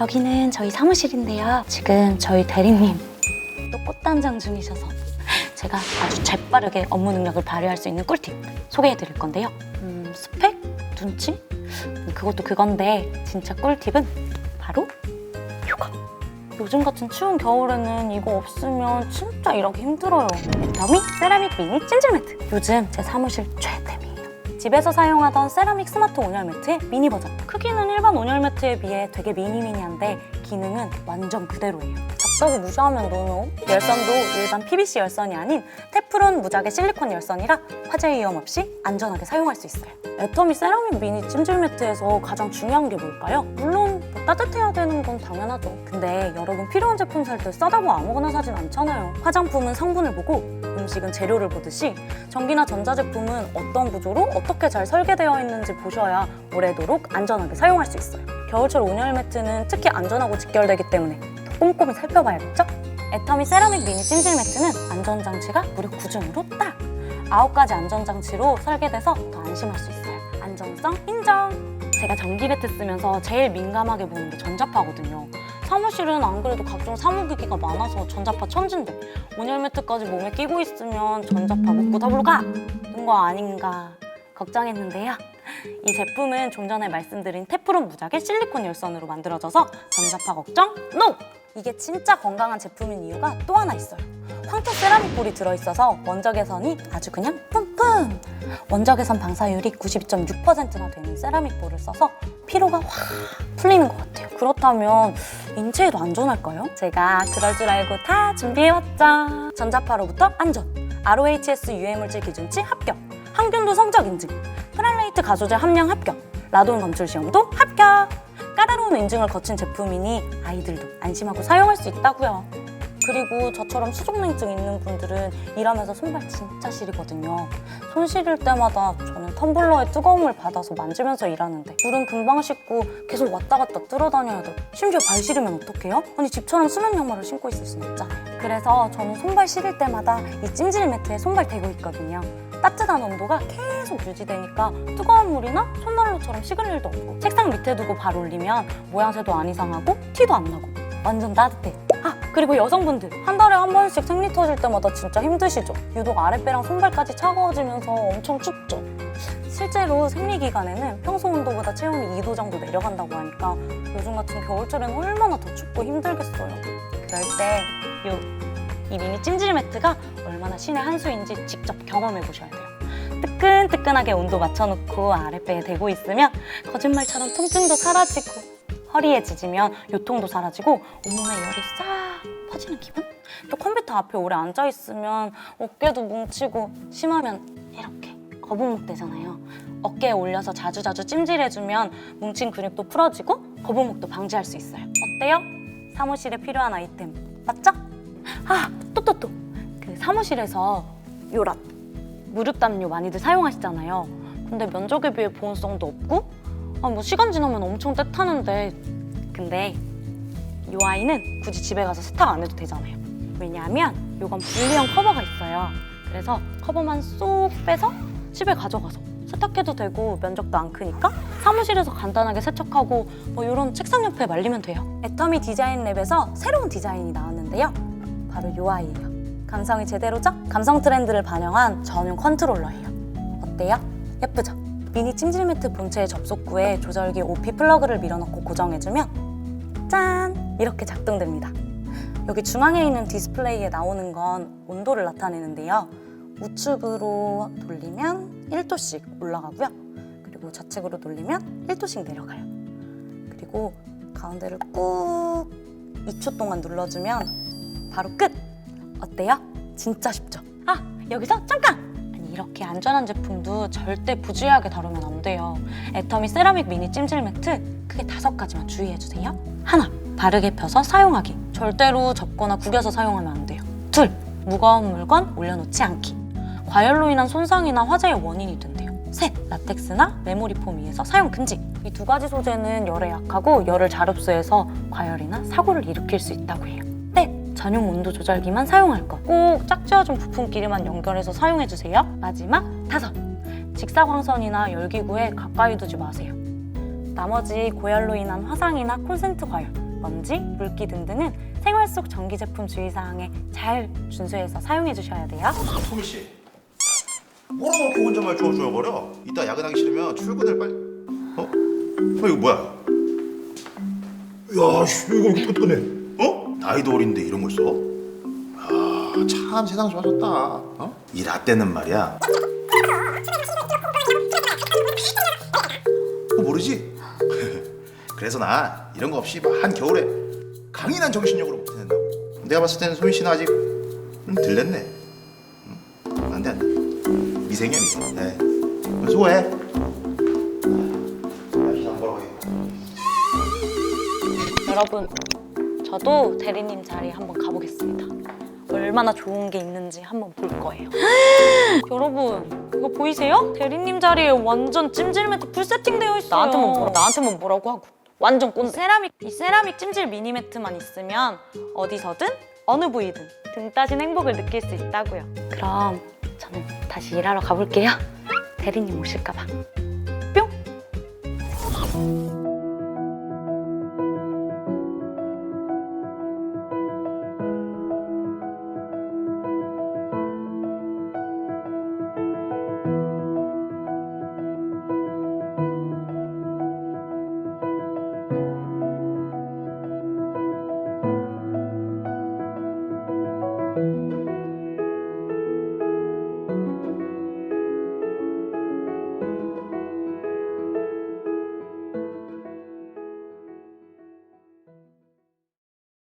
여기는 저희 사무실인데요. 지금 저희 대리님 또 꽃단장 중이셔서 제가 아주 재빠르게 업무 능력을 발휘할 수 있는 꿀팁 소개해 드릴 건데요. 음, 스펙? 눈치? 음, 그것도 그건데 진짜 꿀팁은 바로 이거. 요즘 같은 추운 겨울에는 이거 없으면 진짜 일하기 힘들어요. 애터미 세라믹 미니 찜질 매트. 요즘 제 사무실 최애템이에요. 집에서 사용하던 세라믹 스마트 온열 매트의 미니 버전. 크기는 일반 온열 매트에 비해 되게 미니미니한데 기능은 완전 그대로예요. 갑자기 무시하면 너무 열선도 일반 PVC 열선이 아닌 테프론 무작의 실리콘 열선이라 화재 위험 없이 안전하게 사용할 수 있어요. 애터미 세라믹 미니 찜질 매트에서 가장 중요한 게 뭘까요? 물론 뭐 따뜻해야 되는 건 당연하죠. 근데 여러분 필요한 제품 살 때 싸다고 아무거나 사진 않잖아요. 화장품은 성분을 보고 음식은 재료를 보듯이 전기나 전자제품은 어떤 구조로 어떻게 잘 설계되어 있는지 보셔야 오래도록 안전하게 사용할 수 있어요. 겨울철 온열 매트는 특히 안전하고 직결되기 때문에 더 꼼꼼히 살펴봐야겠죠? 애터미 세라믹 미니 찜질 매트는 안전장치가 무려 9중으로 딱! 9가지 안전장치로 설계돼서 더 안심할 수 있어요. 안전성 인정! 제가 전기 매트 쓰면서 제일 민감하게 보는 게 전자파거든요. 사무실은 안 그래도 각종 사무기기가 많아서 전자파 천진데 온열 매트까지 몸에 끼고 있으면 전자파 먹고 더블로 가! 는 거 아닌가 걱정했는데요. 이 제품은 좀 전에 말씀드린 테프론 무작의 실리콘 열선으로 만들어져서 전자파 걱정 NO! 이게 진짜 건강한 제품인 이유가 또 하나 있어요. 황토 세라믹 볼이 들어있어서 원적 개선이 아주 그냥 뿜 뿜! 원적 개선 방사율이 92.6%나 되는 세라믹 볼을 써서 피로가 확 풀리는 것 같아요. 그렇다면 인체에도 안전할까요? 제가 그럴 줄 알고 다 준비해왔죠. 전자파로부터 안전, ROHS 유해물질 기준치 합격, 항균도 성적 인증, 프랄레이트 가소제 함량 합격, 라돈 검출 시험도 합격. 까다로운 인증을 거친 제품이니 아이들도 안심하고 사용할 수 있다고요. 그리고 저처럼 수족냉증 있는 분들은 일하면서 손발 진짜 시리거든요. 손 시릴 때마다 저는 텀블러의 뜨거움을 받아서 만지면서 일하는데 물은 금방 씻고 계속 왔다 갔다 뚫어 다녀야 돼. 심지어 발 시리면 어떡해요? 아니 집처럼 수면 양말을 신고 있을 순 없잖아요. 그래서 저는 손발 시릴 때마다 이 찜질 매트에 손발 대고 있거든요. 따뜻한 온도가 계속 유지되니까 뜨거운 물이나 손난로처럼 식을 일도 없고 책상 밑에 두고 발 올리면 모양새도 안 이상하고 티도 안 나고 완전 따뜻해. 아 그리고 여성분들 한 달에 한 번씩 생리 터질 때마다 진짜 힘드시죠? 유독 아랫배랑 손발까지 차가워지면서 엄청 춥죠. 실제로 생리 기간에는 평소 온도보다 체온이 2도 정도 내려간다고 하니까 요즘 같은 겨울철에는 얼마나 더 춥고 힘들겠어요. 그럴 때요 이 미니 찜질 매트가 얼마나 신의 한 수인지 직접 경험해 보셔야 돼요. 뜨끈뜨끈하게 온도 맞춰놓고 아랫배에 대고 있으면 거짓말처럼 통증도 사라지고 허리에 지지면 요통도 사라지고 온몸에 열이 싹 퍼지는 기분? 또 컴퓨터 앞에 오래 앉아 있으면 어깨도 뭉치고 심하면 이렇게 거북목 되잖아요. 어깨에 올려서 자주자주 찜질해주면 뭉친 근육도 풀어지고 거북목도 방지할 수 있어요. 어때요? 사무실에 필요한 아이템 맞죠? 아, 또또 또. 그 사무실에서 요랏 무릎 담요 많이들 사용하시잖아요. 근데 면적에 비해 보온성도 없고 아, 뭐 시간 지나면 엄청 떼타는데 근데 이 아이는 굳이 집에 가서 세탁 안 해도 되잖아요. 왜냐하면 이건 분리형 커버가 있어요. 그래서 커버만 쏙 빼서 집에 가져가서 세탁해도 되고 면적도 안 크니까 사무실에서 간단하게 세척하고 뭐 이런 책상 옆에 말리면 돼요. 애터미 디자인 랩에서 새로운 디자인이 나왔는데요. 바로 이 아이예요. 감성이 제대로죠? 감성 트렌드를 반영한 전용 컨트롤러예요. 어때요? 예쁘죠? 미니 찜질 매트 본체의 접속구에 조절기 OP 플러그를 밀어넣고 고정해주면 짠! 이렇게 작동됩니다. 여기 중앙에 있는 디스플레이에 나오는 건 온도를 나타내는데요. 우측으로 돌리면 1도씩 올라가고요. 그리고 좌측으로 돌리면 1도씩 내려가요. 그리고 가운데를 꾹 2초 동안 눌러주면 바로 끝! 어때요? 진짜 쉽죠? 아, 여기서 잠깐! 이렇게 안전한 제품도 절대 부주의하게 다루면 안 돼요. 애터미 세라믹 미니 찜질 매트 크게 다섯 가지만 주의해주세요. 하나, 바르게 펴서 사용하기. 절대로 접거나 구겨서 사용하면 안 돼요. 둘, 무거운 물건 올려놓지 않기. 과열로 인한 손상이나 화재의 원인이 된대요. 셋, 라텍스나 메모리 폼 위에서 사용 금지. 이 두 가지 소재는 열에 약하고 열을 잘 흡수해서 과열이나 사고를 일으킬 수 있다고 해요. 넷, 전용 온도 조절기만 사용할 것. 꼭 짝지어준 부품끼리만 연결해서 사용해주세요. 마지막 다섯, 직사광선이나 열기구에 가까이 두지 마세요. 나머지 고열로 인한 화상이나 콘센트 과열, 먼지, 물기 등등은 생활 속 전기 제품 주의사항에 잘 준수해서 사용해 주셔야 돼요. 소미 씨, 뭐라고 그렇게 혼잣말 주워주워거려? 이따 야근하기 싫으면 출근을 빨리. 어? 어 이거 뭐야? 야, 씨, 이거 이렇게 끄떡네. 어린데 이런 걸 써? 아, 참 세상 좋아졌다. 어? 이 라떼는 말이야. 어, 모르지? 그래서 나 이런 거 없이 막한 겨울에 강인한 정신력으로 버텨낸다고. 내가 봤을 때는 소미 씨는 아직 좀 들렸네. 응? 안 돼, 안 돼. 미생이야, 미생. 네. 수고해. 가겠다. 여러분, 저도 대리님 자리에 한번 가보겠습니다. 얼마나 좋은 게 있는지 한번 볼 거예요. 여러분, 이거 보이세요? 대리님 자리에 완전 찜질 매트 풀 세팅되어 있어요. 나한테만 뭐라, 나한테만 뭐라고 하고. 완전 꼰대. 세라믹, 이 세라믹 찜질 미니 매트만 있으면 어디서든 어느 부위든 등 따신 행복을 느낄 수 있다고요. 그럼 저는 다시 일하러 가볼게요. 대리님 오실까 봐. 뿅!